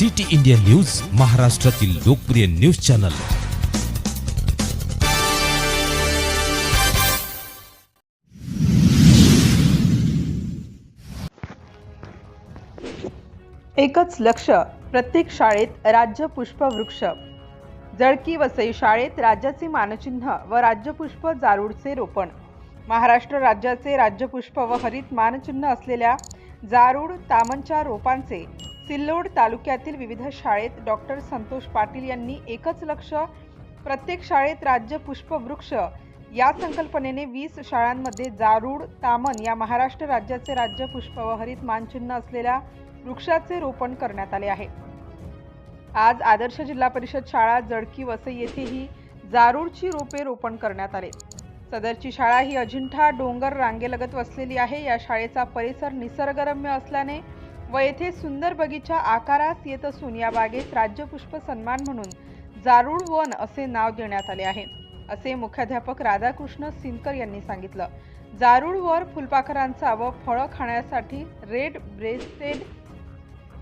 City India news महाराष्ट्रातील लोकप्रिय news channel. एकच लक्ष प्रत्येक शाळेत राज्य पुष्पवृक्ष. जळकी वसई शाळेत राज्याचे मानचिन्ह व राज्यपुष्प जारूडचे रोपण. महाराष्ट्र राज्याचे राज्यपुष्प व हरित मानचिन्ह असलेल्या जारूड तामनच्या रोपांचे सिल्लोड तालुक्यातील विविध शाळेत डॉक्टर संतोष पाटील यांनी एकच लक्ष प्रत्येक शाळेत राज्य पुष्पवृक्ष. या संकल्पनेने वीस शाळांमध्ये जारूड तामन या महाराष्ट्र राज्याचे राज्य पुष्पवहरित मानचिन्ह असलेल्या वृक्षाचे रोपण करण्यात आले आहे. आज आदर्श जिल्हा परिषद शाळा जळकी वसई येथेही जारूडची रोपे रोपण करण्यात आले. सदरची शाळा ही अजिंठा डोंगर रांगेलगत वसलेली आहे. या शाळेचा परिसर निसर्गरम्य असल्याने व येथे सुंदर बगीचा आकारास येत असून या बागेत राज्यपुष्प सन्मान म्हणून जारूड वन असे नाव देण्यात आले आहे. असे मुख्याध्यापक राधाकृष्ण सिनकर यांनी सांगितलं. जारूड वर फुलपाखरांचा व फळं खाण्यासाठी रेड ब्रेस्टेड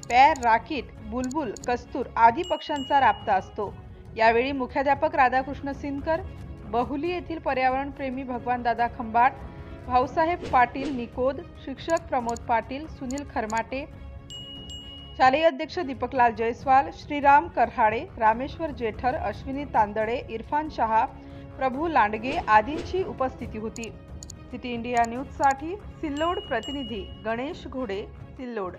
पॅर राकीट बुलबुल कस्तूर आदी पक्ष्यांचा राबता असतो. यावेळी मुख्याध्यापक राधाकृष्ण सिनकर बहुली येथील पर्यावरणप्रेमी भगवानदादा खंबाट भाऊसाहेब पाटील निकोद शिक्षक प्रमोद पाटील सुनील खरमाटे शालेय अध्यक्ष दीपकलाल जयस्वाल श्रीराम करहाडे रामेश्वर जेठर अश्विनी तांदळे इरफान शहा प्रभू लांडगे आदींची उपस्थिती होती. सिटी इंडिया न्यूजसाठी सिल्लोड प्रतिनिधी गणेश घोडे सिल्लोड.